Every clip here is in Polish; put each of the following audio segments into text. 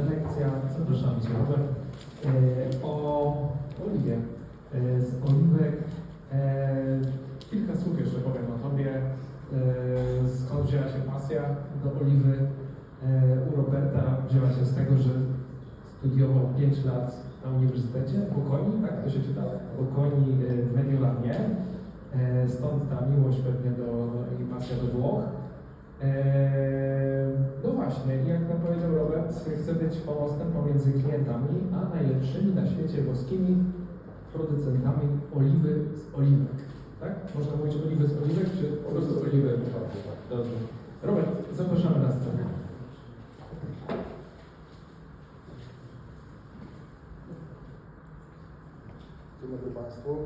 prelekcja, zapraszam Cię Robert, e, o oliwie. E, Z oliwek e, kilka słów jeszcze powiem o Tobie, skąd wzięła się pasja do oliwy. U Roberta wzięła się z tego, że studiował 5 lat na Uniwersytecie w Bokonii, tak to się czyta? Bokonii w Mediolanie. Stąd ta miłość pewnie do, i pasja do Włoch. Eee, No właśnie, jak nam powiedział Robert, chcę być pomostem pomiędzy klientami, a najlepszymi na świecie włoskimi producentami oliwy z oliwek. Tak? Można mówić oliwy z oliwek, czy po prostu oliwy? Dobrze. Robert, zapraszamy na scenę. Dzień dobry Państwu.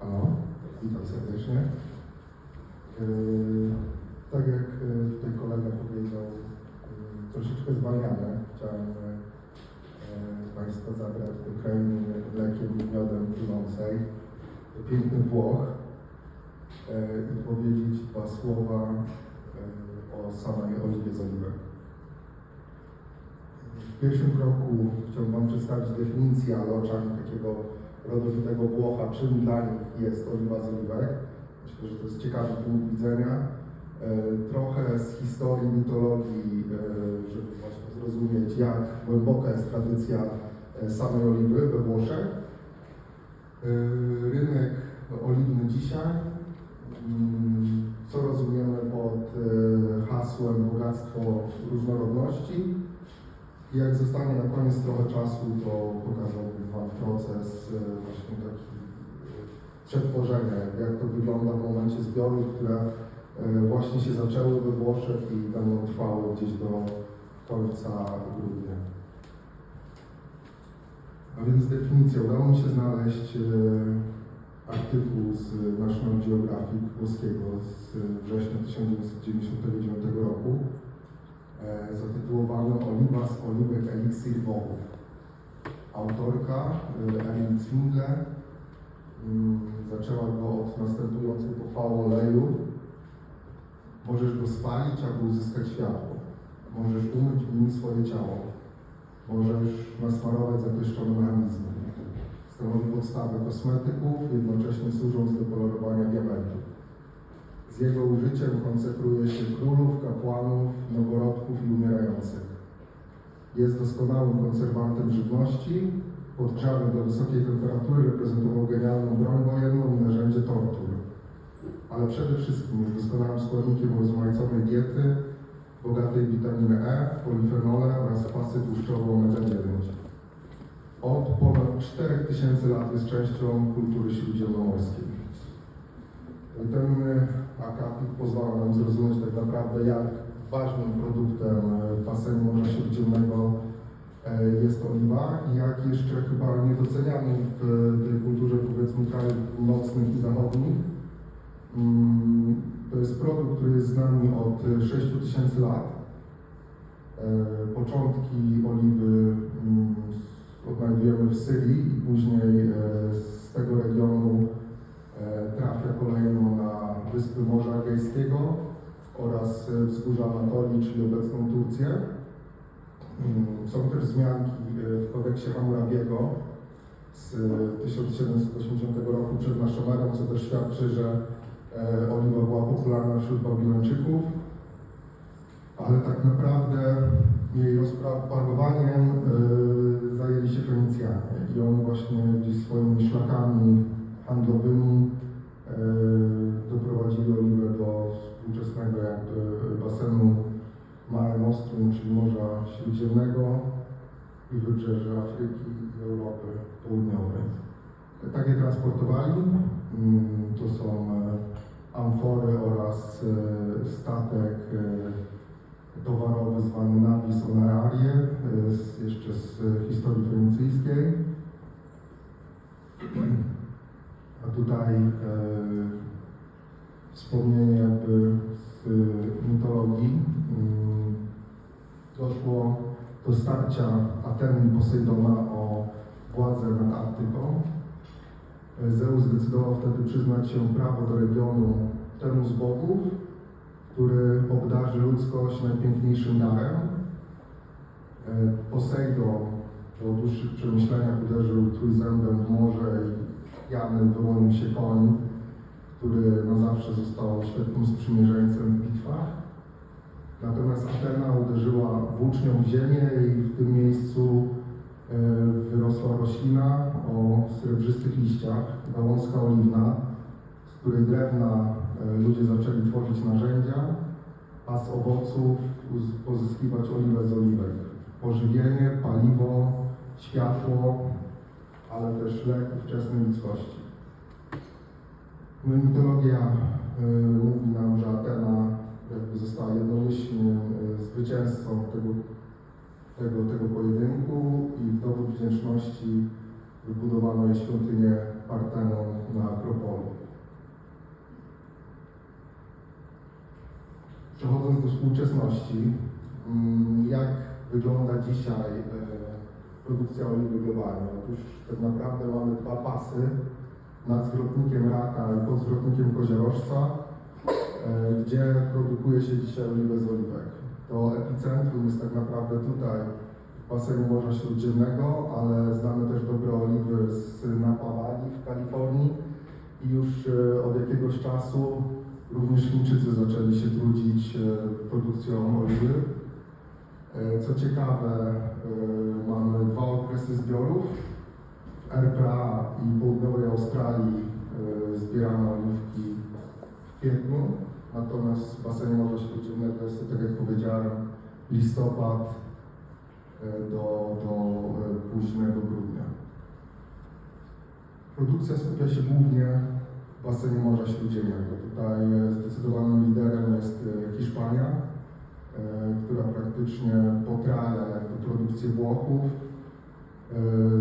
Halo, witam serdecznie. Tak jak yy, tutaj kolega powiedział, yy, troszeczkę zwalniamy. Chciałem yy, Państwa zabrać do krainy mlekiem i miodem płynącej, do pięknych Włoch i powiedzieć dwa słowa o samej oliwie z oliwek. W pierwszym kroku chciałbym Wam przedstawić definicję, ale oczami takiego rodowitego Włocha, czym dla nich jest oliwa z oliwek. Myślę, że to jest ciekawy punkt widzenia. E, Trochę z historii, mitologii, e, żeby właśnie zrozumieć, jak głęboka jest tradycja e, samej oliwy we Włoszech. Rynek oliwny dzisiaj, mm, co rozumiemy pod hasłem bogactwo różnorodności. Jak zostanie na koniec trochę czasu, to pokazałbym Wam proces właśnie taki przetworzenia, jak to wygląda w momencie zbiorów, które właśnie się zaczęły we Włoszech i będą trwały gdzieś do końca grudnia. A więc definicja. Udało mi się znaleźć e, artykuł z National Geographic włoskiego z września 1999 roku e, zatytułowany Oliwa z oliwek eliksir bogów. Autorka e, Emily Zwingle mm, zaczęła go od następującej pochwały oleju. Możesz go spalić, aby uzyskać światło. Możesz umyć w nim swoje ciało. Możesz nasmarować zapieszczone organizmy. Stanowi podstawę kosmetyków, jednocześnie służąc do kolorowania diamentów. Z jego użyciem konsekruje się królów, kapłanów, noworodków i umierających. Jest doskonałym konserwantem żywności. Podgrzany do wysokiej temperatury reprezentował genialną broń wojenną i narzędzie tortur. Ale przede wszystkim jest doskonałym składnikiem rozmaiconej diety, bogatej w witaminę E, polifenole oraz kwasy tłuszczowe omega-9. Od ponad 4000 lat jest częścią kultury śródziemnomorskiej. Ten akapit pozwala nam zrozumieć tak naprawdę, jak ważnym produktem e, basenu Morza Śródziemnego e, jest oliwa i jak jeszcze chyba niedocenianym w tej kulturze powiedzmy krajów północnych i zachodnich. Mm, To jest produkt, który jest z nami od 6000 lat. E, Początki oliwy mm, odnajdujemy w Syrii i później e, z tego regionu e, trafia kolejno na wyspy Morza Egejskiego oraz wzgórza Anatolii, czyli obecną Turcję. Mm, Są też wzmianki w kodeksie Hammurabiego z e, 1780 roku przed naszą erą, co też świadczy, że oliwa była popularna wśród Babilończyków, ale tak naprawdę jej rozparowaniem e, zajęli się Fenicjanie i oni właśnie gdzieś swoimi szlakami handlowymi e, doprowadzili oliwę do współczesnego jakby basenu Mare Nostrum, czyli Morza Śródziemnego i wybrzeży Afryki i Europy Południowej. Tak je transportowali. Mm, To są amfory oraz e, statek e, towarowy zwany Navis Honorarie, e, jeszcze z historii fenicyjskiej. A tutaj e, wspomnienie jakby z mitologii. Mm, Doszło do starcia Ateny i Posejdona o władzę nad Arktyką. E, Zeus zdecydował wtedy przyznać się prawo do regionu temu z bogów, który obdarzy ludzkość najpiękniejszym darem. Poseidon po dłuższych przemyśleniach uderzył trójzębem w morze i Jany wyłonił się koń, który na zawsze został świetnym sprzymierzeńcem w bitwach. Natomiast Atena uderzyła włócznią w ziemię i w tym miejscu e, wyrosła roślina o srebrzystych liściach, gałązka oliwna, z której drewna e, ludzie zaczęli tworzyć narzędzia, a z owoców pozyskiwać oliwę z oliwek. Pożywienie, paliwo, światło, ale też lek ówczesnej ludzkości. No mitologia y, mówi nam, że Atena jakby została jednomyślnie y, zwycięzcą tego, tego, tego pojedynku i w dowód wdzięczności wybudowano jej świątynię Partenon na Akropolu. Przechodząc do współczesności, mm, jak wygląda dzisiaj e, produkcja oliwy globalnie? Otóż tak naprawdę mamy dwa pasy nad zwrotnikiem raka i pod zwrotnikiem koziorożca, e, gdzie produkuje się dzisiaj oliwę z oliwek. To epicentrum jest tak naprawdę tutaj w basenie Morza Śródziemnego, ale znamy też dobre oliwy z Napa Valley w Kalifornii i już e, od jakiegoś czasu również Chińczycy zaczęli się trudzić e, produkcją oliwy. E, Co ciekawe, mamy dwa okresy zbiorów. W RPA i południowej Australii zbierano oliwki w kwietniu, natomiast w basenie Morza Śródziemnego jest to, tak jak powiedziałem, listopad e, do, do e, późnego grudnia. Produkcja skupia się głównie w basenie Morza Śródziemnego. Tutaj e, zdecydowanym liderem jest Hiszpania, która praktycznie potraja jakby produkcję Włochów.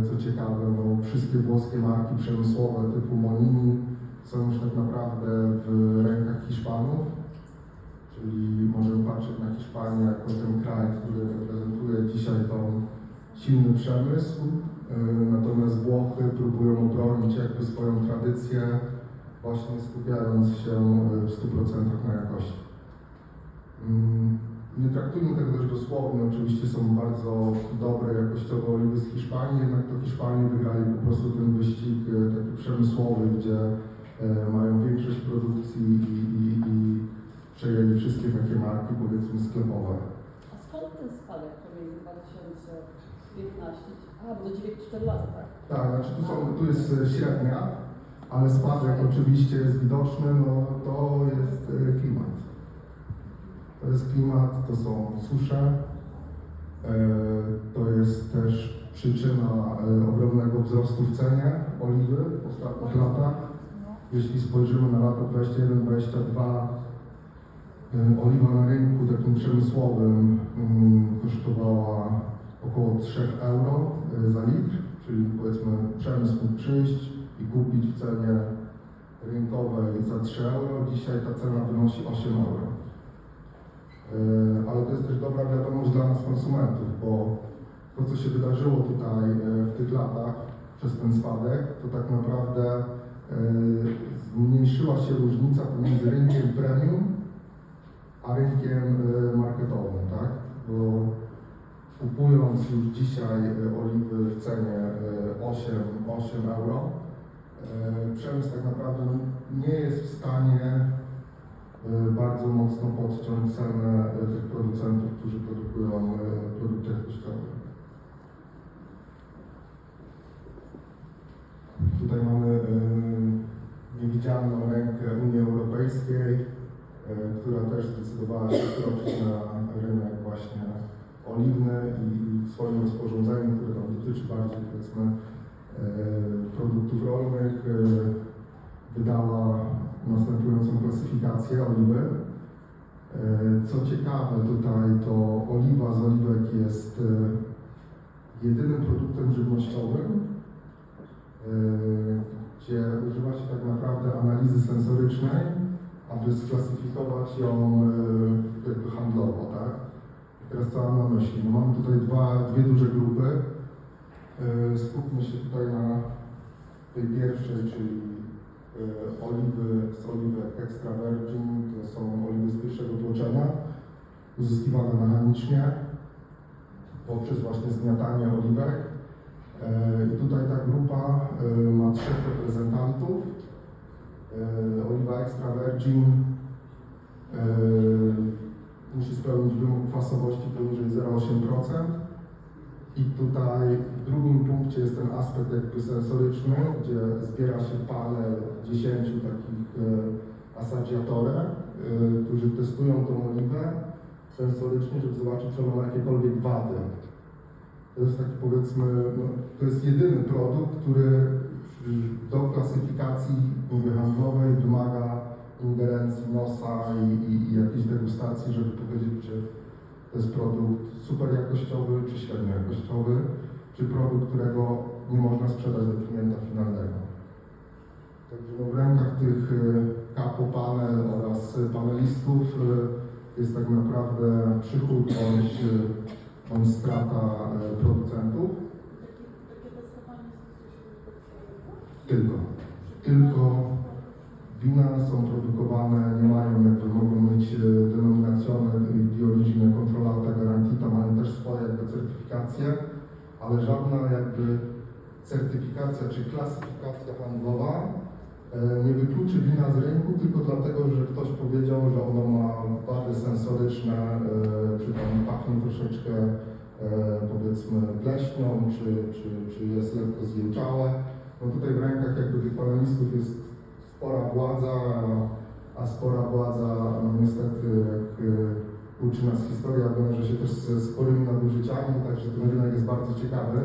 Co ciekawe, no, wszystkie włoskie marki przemysłowe typu Monini są już tak naprawdę w rękach Hiszpanów. Czyli możemy patrzeć na Hiszpanię jako ten kraj, który reprezentuje dzisiaj tą silny przemysł. E, Natomiast Włochy próbują obronić jakby swoją tradycję, właśnie skupiając się e, w 100% na jakości. Mm, Nie traktujmy tego też dosłownie, oczywiście są bardzo dobre jakościowe oliwy z Hiszpanii, jednak to Hiszpanie wygrali po prostu ten wyścig e, taki przemysłowy, gdzie mają większość produkcji i, i, i przejęli wszystkie takie marki powiedzmy sklepowe. A skąd ten spadek pomiędzy 2015? A, do 9-4 lata, tak? Tak, znaczy tu, są, tu jest e, średnia, ale spadek oczywiście jest widoczny, no to jest e, klimat. To jest klimat, to są susze, e, to jest też przyczyna e, ogromnego wzrostu w cenie oliwy w ostatnich latach. Jeśli spojrzymy na lata 21-22, e, oliwa na rynku takim przemysłowym kosztowała około 3 euro e, za litr, czyli powiedzmy przemysł mógł przyjść i kupić w cenie rynkowej za 3 euro. Dzisiaj ta cena wynosi 8 euro. E, Ale to jest też dobra wiadomość dla nas konsumentów, bo to co się wydarzyło tutaj e, w tych latach przez ten spadek, to tak naprawdę zmniejszyła się różnica pomiędzy rynkiem premium a rynkiem e, marketowym, tak? Bo kupując już dzisiaj e, oliwy w cenie e, 8, 8 euro, e, przemysł tak naprawdę nie jest w stanie e, bardzo mocno podciąć cenę e, tych producentów, którzy produkują e, produkty jakościowe. Tutaj mamy e, niewidzialną rękę Unii Europejskiej, e, która też zdecydowała się wkroczyć na rynek właśnie oliwny i w swoim rozporządzeniu, które tam dotyczy bardziej powiedzmy e, produktów rolnych, e, wydała następującą klasyfikację oliwy. Co ciekawe tutaj, to oliwa z oliwek jest jedynym produktem żywnościowym, gdzie używa się tak naprawdę analizy sensorycznej, aby sklasyfikować ją e, jakby handlowo, tak? Teraz co mam na myśli? No mamy tutaj dwa, dwie duże grupy. E, Skupmy się tutaj na tej pierwszej, czyli e, oliwy z oliwek extra virgin, to są oliwy z pierwszego tłoczenia, uzyskiwane mechanicznie. poprzez właśnie zgniatanie oliwek. E, I tutaj ta grupa e, ma trzech reprezentantów. E, Oliwa extra virgin musi spełnić wymóg kwasowości poniżej 0,8%. I tutaj w drugim punkcie jest ten aspekt jakby sensoryczny, gdzie zbiera się panel 10 takich e, asaggiatore, e, którzy testują tą oliwę sensorycznie, żeby zobaczyć, czy ona ma jakiekolwiek wady. To jest taki powiedzmy, no, to jest jedyny produkt, który do klasyfikacji handlowej wymaga ingerencji nosa i, i, i jakiejś degustacji, żeby powiedzieć, czy to jest produkt super jakościowy, czy średnio jakościowy, czy produkt, którego nie można sprzedać do klienta finalnego. Także no, w rękach tych y, kapo panel oraz panelistów y, jest tak naprawdę przychód bądź, bądź strata y, producentów. Tylko. Tylko wina są produkowane, nie mają jakby, mogą mieć e, denominacjone di origine garantita, mają też swoje jakby certyfikacje, ale żadna jakby certyfikacja czy klasyfikacja handlowa e, nie wykluczy wina z rynku tylko dlatego, że ktoś powiedział, że ono ma wady sensoryczne, e, czy tam pachnie troszeczkę e, powiedzmy pleśnią, czy, czy, czy jest lekko zjełczałe. No tutaj w rękach jakby tych panelistów jest spora władza, a, spora władza no niestety jak uczy nas historia, wiąże się też ze sporymi nadużyciami, także ten rynek jest bardzo ciekawy.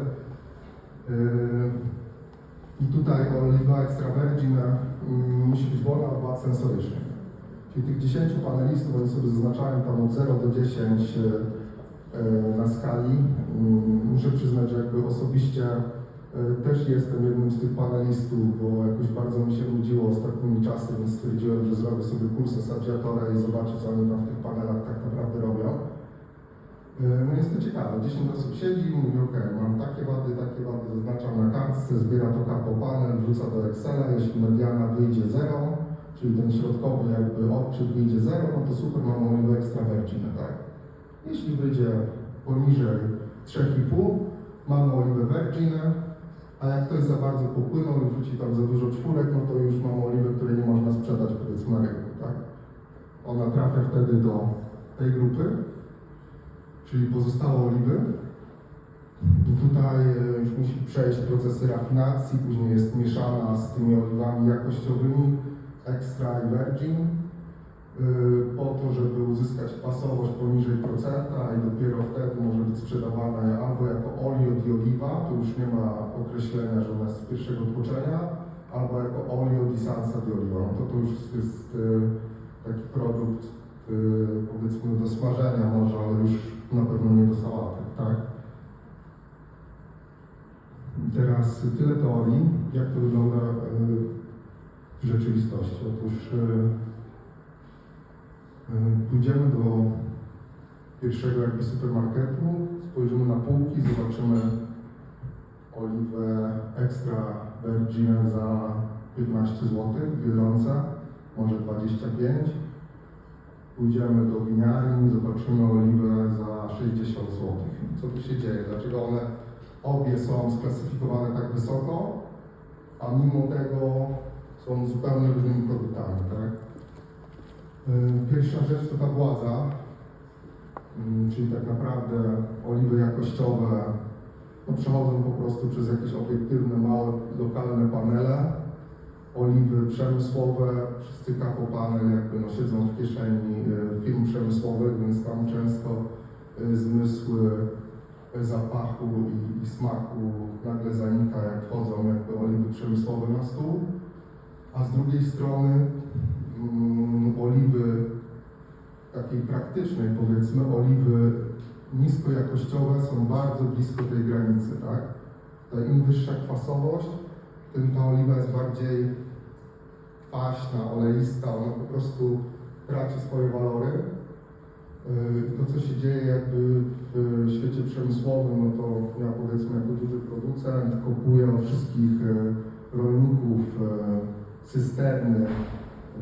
I tutaj oliwa extra virgin y, musi być wolna od wad sensorycznych. Czyli tych 10 panelistów, oni sobie zaznaczają tam od 0 do 10 y, y, na skali. Y, Muszę przyznać, że jakby osobiście E, Też jestem jednym z tych panelistów, bo jakoś bardzo mi się nudziło ostatnimi czasy, więc stwierdziłem, że zrobię sobie kurs Assaggiatore i zobaczę, co oni tam w tych panelach tak naprawdę robią. E, No jest to ciekawe. 10 osób siedzi mówi, ok, mam takie wady, takie wady, zaznaczam na kartce, zbiera to kapo panel, wrzuca do Excela, jeśli mediana wyjdzie 0, czyli ten środkowy jakby odczyt wyjdzie 0, no to super, mam extra virgin, tak? Jeśli wyjdzie poniżej 3,5, mamy oliwę virginę, a jak ktoś za bardzo popłynął i wrzuci tam za dużo czwórek, no to już mamy oliwę, której nie można sprzedać powiedzmy na rynku, tak? Ona trafia wtedy do tej grupy, czyli pozostałe oliwy. I tutaj e, już musi przejść procesy rafinacji, później jest mieszana z tymi oliwami jakościowymi extra i virgin y, po to, żeby uzyskać kwasowość poniżej procenta i dopiero wtedy może być sprzedawane albo jako olio di oliva, tu już nie ma określenia, że ona jest z pierwszego tłoczenia, albo jako olio di salsa di oliva. No to to już jest y, taki produkt powiedzmy do smażenia może, ale już na pewno nie do sałaty, tak? Teraz tyle teorii, jak to wygląda y, w rzeczywistości. Otóż y, y, pójdziemy do pierwszego jakby supermarketu, spojrzymy na półki, zobaczymy oliwę extra virgin za 15 zł w Biedronce, może 25. Pójdziemy do winiarni, zobaczymy oliwę za 60 zł. Co tu się dzieje? Dlaczego one obie są sklasyfikowane tak wysoko, a mimo tego są zupełnie różnymi produktami, tak? Y, Pierwsza rzecz to ta władza, Mm, czyli tak naprawdę oliwy jakościowe no, przechodzą po prostu przez jakieś obiektywne, małe, lokalne panele. Oliwy przemysłowe, wszyscy kapo panel jakby no, siedzą w kieszeni y, firm przemysłowych, więc tam często y, zmysły y, zapachu i, i smaku nagle zanika, jak wchodzą jakby oliwy przemysłowe na stół. A z drugiej strony mm, oliwy takiej praktycznej, powiedzmy, oliwy niskojakościowe są bardzo blisko tej granicy, tak? Im wyższa kwasowość, tym ta oliwa jest bardziej kwaśna, oleista, ona po prostu traci swoje walory. Yy, To, co się dzieje jakby w świecie przemysłowym, no to ja powiedzmy jako duży producent kupuję od wszystkich e, rolników e, cysterny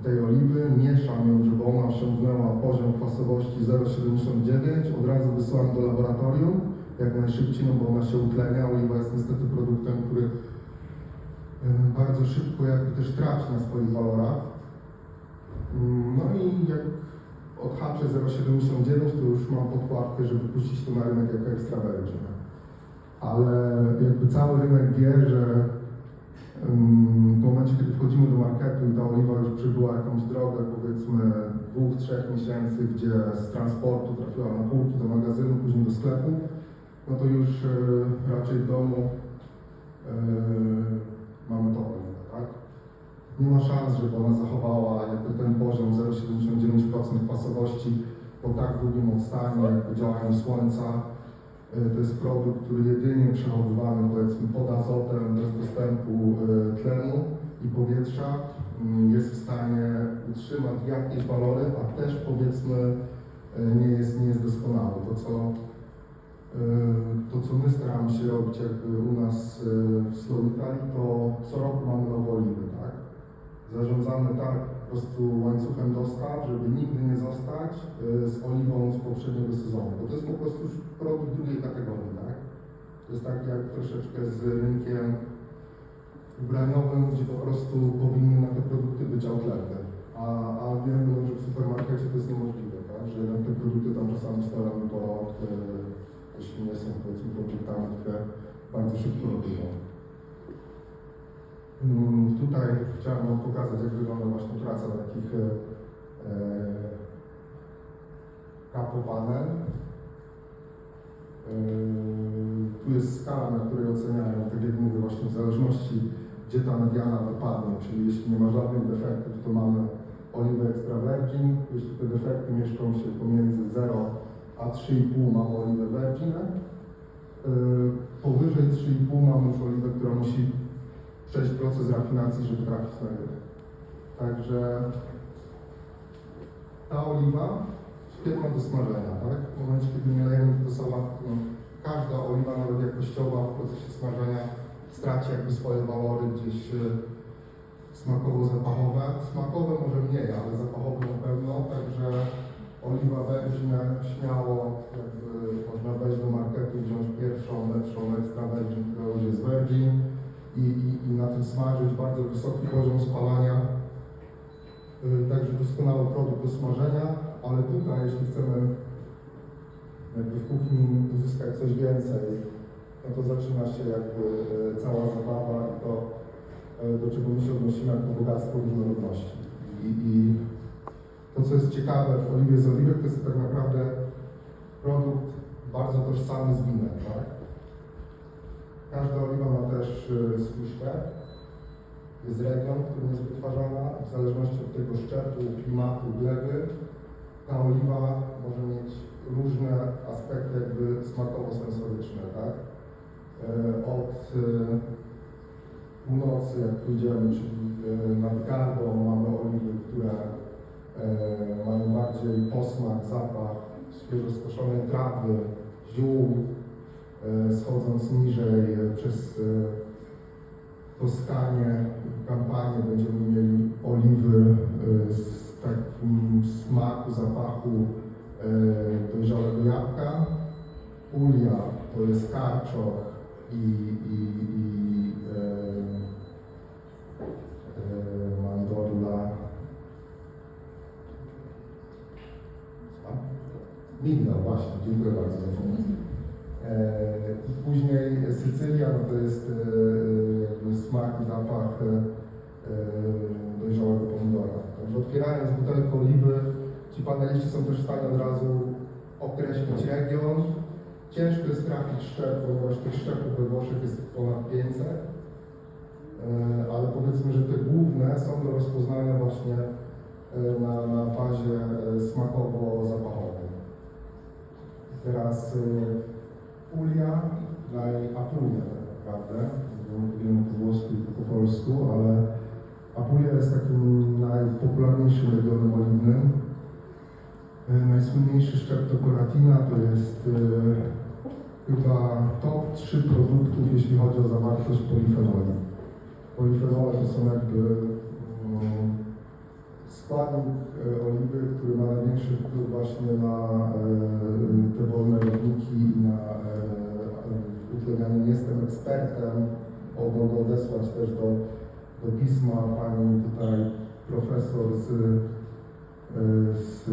tej oliwy, mieszam ją, żeby ona osiągnęła poziom kwasowości 0,79, od razu wysyłam do laboratorium. jak najszybciej, no bo ona się utlenia. Oliwa jest niestety produktem, który bardzo szybko jakby też traci na swoich walorach. Mm, No i jak odhaczę 0,79, to już mam podkładkę, żeby puścić to na rynek jako extra virgin. Ale jakby cały rynek wie, że ym, w momencie, kiedy wchodzimy do marketu i ta oliwa już przebyła jakąś drogę, powiedzmy dwóch, trzech miesięcy, gdzie z transportu trafiła na półki do magazynu, później do sklepu, no to już y, raczej w domu y, mamy oliwę, tak? Nie ma szans, żeby ona zachowała jakby ten poziom 0,79% kwasowości po tak długim odstaniu, jakby działaniu słońca. Y, To jest produkt, który jedynie przechowywany powiedzmy pod azotem, bez dostępu y, tlenu i powietrza mm, jest w stanie utrzymać jakieś walory, a też powiedzmy y, nie jest, nie jest doskonały. To co, to, co my staramy się robić jakby u nas y, w Slow Italy, to co roku mamy nowe oliwy, tak? Zarządzamy tak po prostu łańcuchem dostaw, żeby nigdy nie zostać y, z oliwą z poprzedniego sezonu, bo to jest po prostu produkt drugiej kategorii, tak? To jest tak jak troszeczkę z rynkiem ubraniowym, gdzie po prostu powinny na te produkty być outlety, a, a wiemy, że w supermarkecie to jest niemożliwe, tak? Że te produkty tam czasami stoją, bo jeśli nie są powiedzmy produktami, które bardzo szybko robią. Mm, Tutaj chciałem Wam pokazać, jak wygląda właśnie praca takich e, kapopanel. E, tu jest skala, na której oceniają, tak jak mówię, właśnie w zależności, gdzie ta mediana wypadnie, czyli jeśli nie ma żadnych defektów, to mamy oliwę extra virgin, jeśli te defekty mieszczą się pomiędzy 0 a 3,5 mamy oliwę virginę. E, Powyżej 3,5 mamy już oliwę, która musi przejść proces rafinacji, żeby trafić na rynek. Także ta oliwa świetna do smażenia, tak? W momencie, kiedy nie lejemy do sałatki, no, każda oliwa, nawet jakościowa w procesie smażenia straci jakby swoje walory gdzieś e, smakowo-zapachowe. Smakowe może mniej, ale zapachowe na pewno, także oliwa virgin śmiało można wejść do marketu, wziąć pierwszą, lepszą extra virgin, która już jest virgin i, i, i na tym smażyć bardzo wysoki poziom spalania. Yy, Także doskonały produkt do smażenia, ale tutaj, jeśli chcemy jakby w kuchni uzyskać coś więcej, no to zaczyna się jakby yy, cała zabawa i to, yy, do czego my się odnosimy jako bogactwo różnorodności. I, I to, co jest ciekawe w oliwie z oliwek, to jest tak naprawdę produkt bardzo tożsamy z winem, tak? Każda oliwa ma też y. Jest region, w którym jest wytwarzana. W zależności od tego szczepu, klimatu, gleby, ta oliwa może mieć różne aspekty jakby smakowo-sensoryczne, tak? E, Od y, północy, jak pójdziemy, czyli y, nad Gardą, mamy oliwy, które mają bardziej posmak, zapach świeżo skoszonej trawy, ziół, e, schodząc niżej e, przez e, Toskanię, kampanię będziemy mieli oliwy e, z takim smaku, zapachu e, dojrzałego jabłka. Ulia to jest karczoch i, i, i ci paneliści są też w stanie od razu określić region. Ciężko jest trafić szczep, ponieważ tych szczepów we Włoszech jest ponad 500, e, ale powiedzmy, że te główne są do rozpoznania właśnie e, na, na bazie e, smakowo-zapachowej. Teraz e, Ulia, naj Apulia tak naprawdę, mówimy po włosku i po polsku, ale Apulia jest takim najpopularniejszym regionem oliwnym. E, Najsłynniejszy szczep to Coratina, to jest e, chyba top 3 produktów, jeśli chodzi o zawartość polifenoli. Polifenole to są jakby mm, składnik e, oliwy, który ma największy wpływ właśnie na te wolne rodniki i na e, jestem ekspertem, mogę odesłać też do, do pisma pani tutaj profesor z, z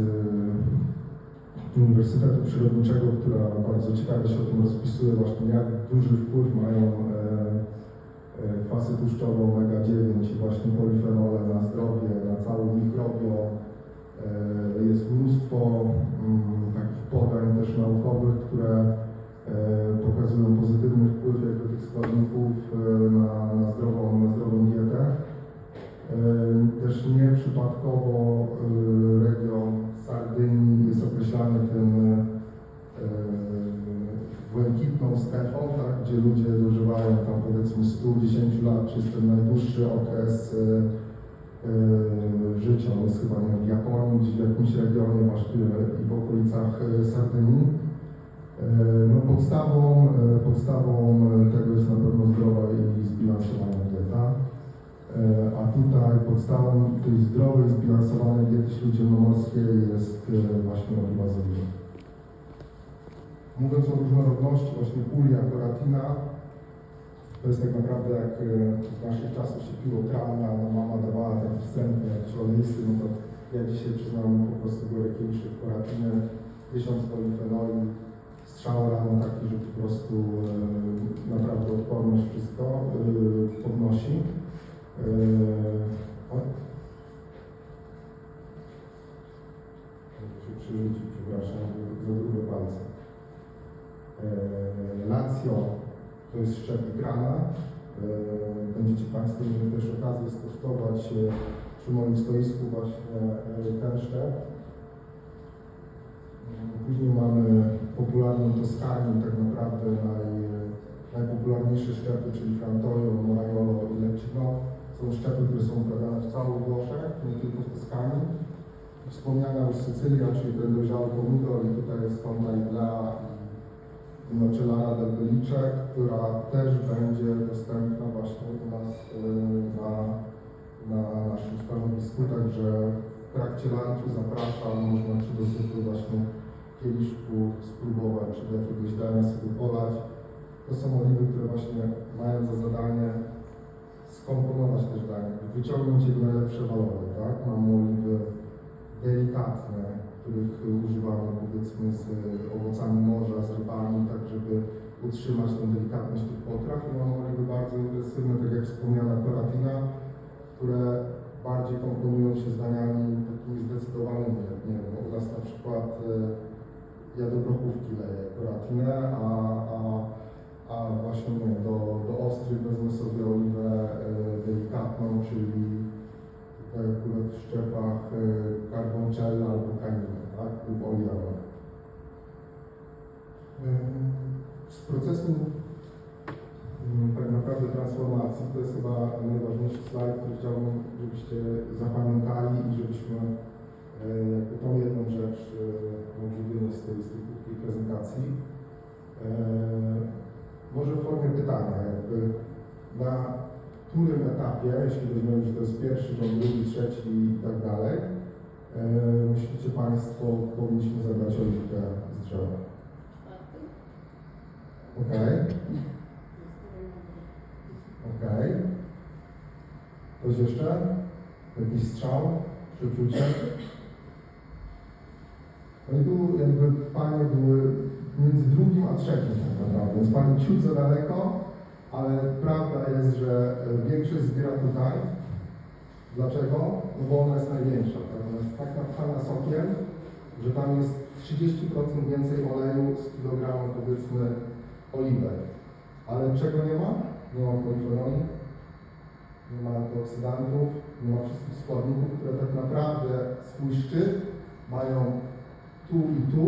Uniwersytetu Przyrodniczego, która bardzo ciekawie się o tym rozpisuje, właśnie jak duży wpływ mają e, e, kwasy tłuszczowe omega-9 i właśnie polifenole na zdrowie, na cały mikrobiom. E, Jest mnóstwo mm, takich podań też naukowych, które pokazują pozytywny wpływ jakby tych składników na, na, zdrową, na zdrową dietę. Też nieprzypadkowo e, gdzie ludzie dożywają tam powiedzmy 110 lat, jest ten najdłuższy okres e, życia, on jest chyba nie wiem, Japonii, gdzieś w jakimś regionie właśnie i w okolicach e, Sardynii. E, No podstawą, e, podstawą tego jest na pewno zdrowa i zbilansowana dieta. A tutaj podstawą tej zdrowej, zbilansowanej diety śródziemnomorskiej jest właśnie oliwa z. Mówiąc o różnorodności, właśnie ulia, koratina, to jest tak naprawdę jak e, w naszych czasach się piło trawę, mama dawała tak wstępnie listy, no to ja dzisiaj przyznam po prostu biorę kieliszek koratiny, tysiąc polifenoli, strzał rano taki, że po prostu e, naprawdę odporność wszystko e, podnosi. Eee, o. Się przerzucić, przepraszam, za grube palce. Eee, Lazio to jest szczep grana. Eee, Będziecie Państwo mieli też okazję skosztować e, przy moim stoisku właśnie e, ten szczep. Później mamy popularną Toskanię, tak naprawdę naj, najpopularniejsze szczepy, czyli Frantoio, Moraiolo i Lecino. Są szczepy, które są uprawiane w całych Włoszech, nie tylko w Toskanii. Wspomniana już Sycylia, czyli ten dojrzały pomidor i tutaj jest Fonda Igla i Nocellara del Belice, która też będzie dostępna właśnie u nas y, na, na naszym stanowisku, także w trakcie lunchu zapraszam, można czy do właśnie kieliszku spróbować, czy do jakiegoś dania sobie polać. To są oliwy, które właśnie mają za zadanie skomponować też danie, wyciągnąć jego najlepsze walory, tak? Mamy oliwy delikatne, których używamy powiedzmy z owocami morza, z rybami, tak żeby utrzymać tę delikatność tych potraw. I mamy oliwy bardzo intensywne, tak jak wspomniana koratina, które bardziej komponują się z daniami takimi zdecydowanymi, jak nie wiem, u nas na przykład e, ja do grochówki leję koratinę, a, a, a właśnie nie, do, do ostrych wezmę oliwę e, delikatną, czyli akurat w szczepach e, carbonczella albo canina, tak, lub oliwę. Z procesu mm, tak naprawdę transformacji to jest chyba najważniejszy slajd, który chciałbym, żebyście zapamiętali i żebyśmy e, jakby tą jedną rzecz e, mogli wynieść z tej, krótkiej prezentacji. E, Może w formie pytania, jakby na którym etapie, jeśli weźmiemy, że to jest pierwszy rząd, drugi, trzeci i tak dalej, e, myślicie Państwo, powinniśmy zabrać oliwkę z drzewa? Czwarty? Okej, okej. Ktoś jeszcze? Jakiś strzał? Przeczucie? No i tu jakby Panie były między drugim a trzecim tak naprawdę, więc Pani ciut za daleko, ale prawda jest, że e, większość zbiera tutaj. Dlaczego? No bo ona jest największa, tak? Ona jest tak napchana sokiem, że tam jest 30% więcej oleju z kilogramu powiedzmy oliwek. Ale czego nie ma? Nie ma polifenoli, nie ma antyoksydantów, nie ma wszystkich składników, które tak naprawdę swój szczyt mają tu i tu,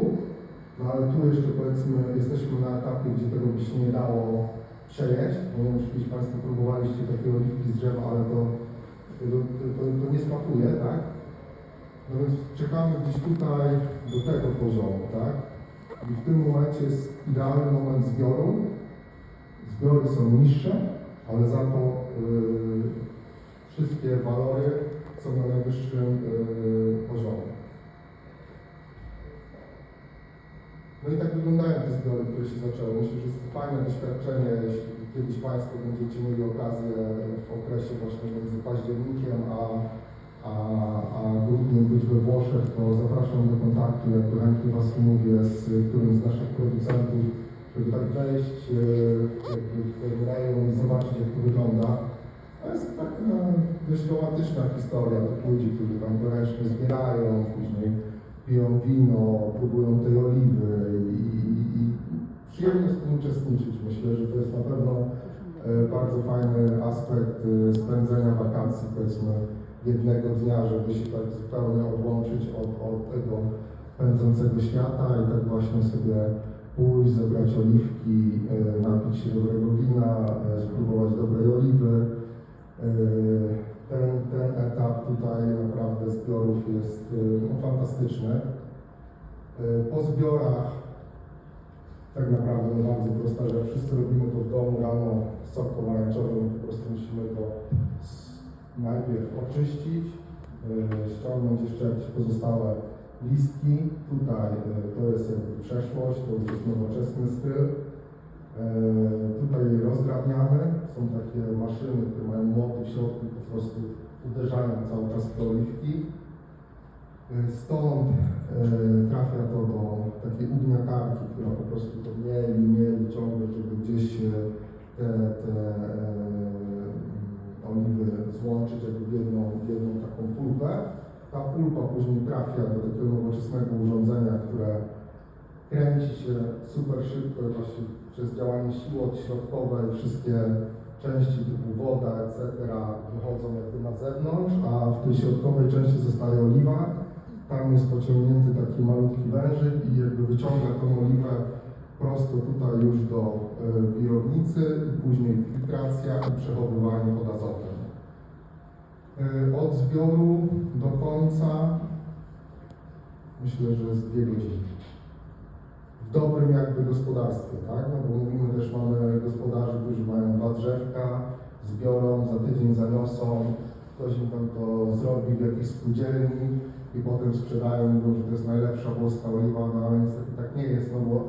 no ale tu jeszcze powiedzmy jesteśmy na etapie, gdzie tego by się nie dało przejeść. Nie wiem, czy kiedyś Państwo próbowaliście takie oliwki z drzewa, ale to, to, to, to nie smakuje, tak? No więc czekamy gdzieś tutaj do tego poziomu, tak? I w tym momencie jest idealny moment zbioru. Zbiory są niższe, ale za to yy, wszystkie walory są na najwyższym yy, poziomie. No i tak wyglądają te zbiory, które się zaczęły. Myślę, że jest fajne doświadczenie, jeśli kiedyś Państwo będziecie mieli okazję w okresie właśnie między październikiem a, a, a grudniem być we Włoszech, to zapraszam do kontaktu, jakby chętnie Was umówię z którymś z naszych producentów, żeby tak wejść e, w ten rejon i zobaczyć, jak to wygląda. To jest taka dość romantyczna historia tych ludzi, którzy tam ręcznie zbierają, później piją wino, próbują tej oliwy i, i, i przyjemnie w tym uczestniczyć. Myślę, że to jest na pewno e, bardzo fajny aspekt e, spędzenia wakacji, powiedzmy jednego dnia, żeby się tak zupełnie odłączyć od, od tego pędzącego świata i tak właśnie sobie pójść, zebrać oliwki, e, napić się dobrego wina, spróbować dobrej oliwy. Ten, ten etap tutaj naprawdę zbiorów jest e, no, fantastyczny. E, Po zbiorach tak naprawdę no bardzo prosta rzecz. Wszyscy robimy to w domu rano sok pomarańczowy, po prostu musimy to najpierw oczyścić, e, ściągnąć jeszcze jakieś pozostałe listki. Tutaj to jest jakby przeszłość, to już jest nowoczesny styl. E, Tutaj rozdrabniamy, są takie maszyny, które mają młoty w środku, po prostu uderzają cały czas w te oliwki. E, Stąd e, trafia to do takiej ugniatarki, która po prostu to mieli, mieli ciągle, żeby gdzieś te, te oliwy złączyć jakby w jedną, w jedną taką pulpę. Ta pulpa później trafia do takiego nowoczesnego urządzenia, które kręci się super szybko właśnie przez działanie siły odśrodkowe wszystkie części typu woda, etc. wychodzą jakby na zewnątrz, a w tej środkowej części zostaje oliwa. Tam jest pociągnięty taki malutki wężyk i jakby wyciąga tą oliwę prosto tutaj już do y, wirownicy i później filtracja i przechowywanie pod azotem. Y, Od zbioru do końca myślę, że jest dwie godziny dobrym jakby gospodarstwie, tak? No bo mówimy też, mamy gospodarzy, którzy mają dwa drzewka, zbiorą, za tydzień zaniosą, ktoś im tam to zrobi w jakiejś spółdzielni i potem sprzedają, mówią, że to jest najlepsza włoska oliwa, no ale niestety tak nie jest, no bo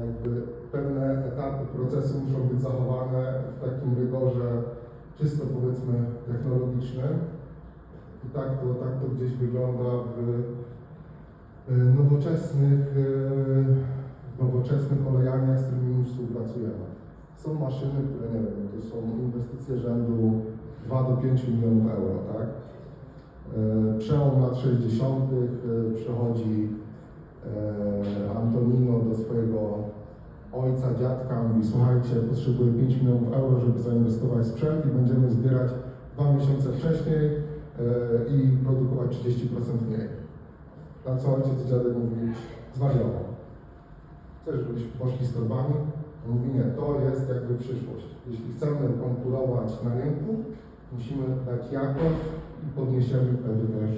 jakby pewne etapy procesu muszą być zachowane w takim rygorze czysto powiedzmy technologicznym i tak to, tak to gdzieś wygląda w y, nowoczesnych, nowoczesnych olejaniach, z którymi współpracujemy. Są maszyny, które nie wiem, to są inwestycje rzędu 2 do 5 milionów euro, tak? Y, Przełom lat 60. y, przychodzi y, Antonino do swojego ojca, dziadka, mówi słuchajcie, potrzebuję 5 milionów euro, żeby zainwestować w sprzęt i będziemy zbierać dwa miesiące wcześniej i produkować 30% mniej. Na co ojciec dziadek mówi, zwariował. Chcesz, żebyśmy poszli z torbami? Mówi, nie, to jest jakby przyszłość. Jeśli chcemy konkurować na rynku, musimy dać jakość i podniesiemy wtedy też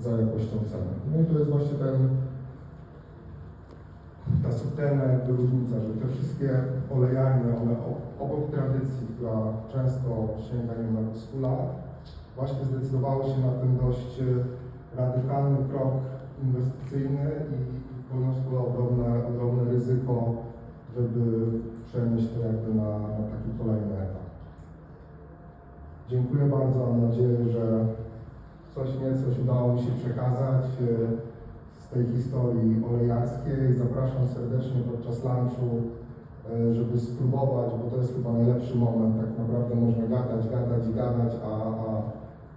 za jakością cenę. No i to jest właśnie ten, ta subtelna jakby różnica, że te wszystkie olejarnie, one obok tradycji, która często sięga nie na 100 lat, właśnie zdecydowały się na ten dość radykalny krok inwestycyjny i poniosły ogromne, ogromne ryzyko, żeby przenieść to jakby na, na taki kolejny etap. Dziękuję bardzo, mam nadzieję, że coś niecoś udało mi się przekazać e, z tej historii olejarskiej. Zapraszam serdecznie podczas lunchu, e, żeby spróbować, bo to jest chyba najlepszy moment. Tak naprawdę można gadać, gadać i gadać, a, a,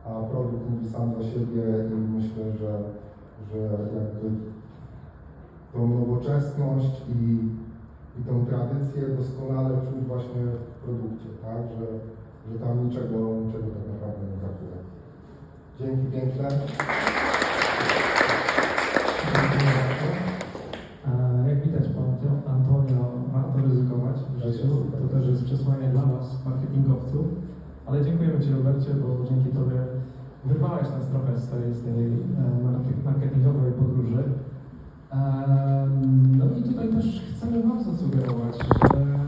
a produkt mówi sam za siebie i myślę, że, że jakby tą nowoczesność i, i tą tradycję doskonale czuć właśnie w produkcie, tak? Że, że tam niczego, niczego tak naprawdę nie brakuje. Dzięki piękne. Jak widać po Anto- Antonio, warto ryzykować w życiu. To też jest przesłanie dla nas, marketingowców. Ale dziękujemy Ci, Robercie, bo dzięki Tobie wyrwałeś nas trochę z tej, z tej e, market- marketingowej podróży. No i tutaj też chcemy Wam zasugerować, że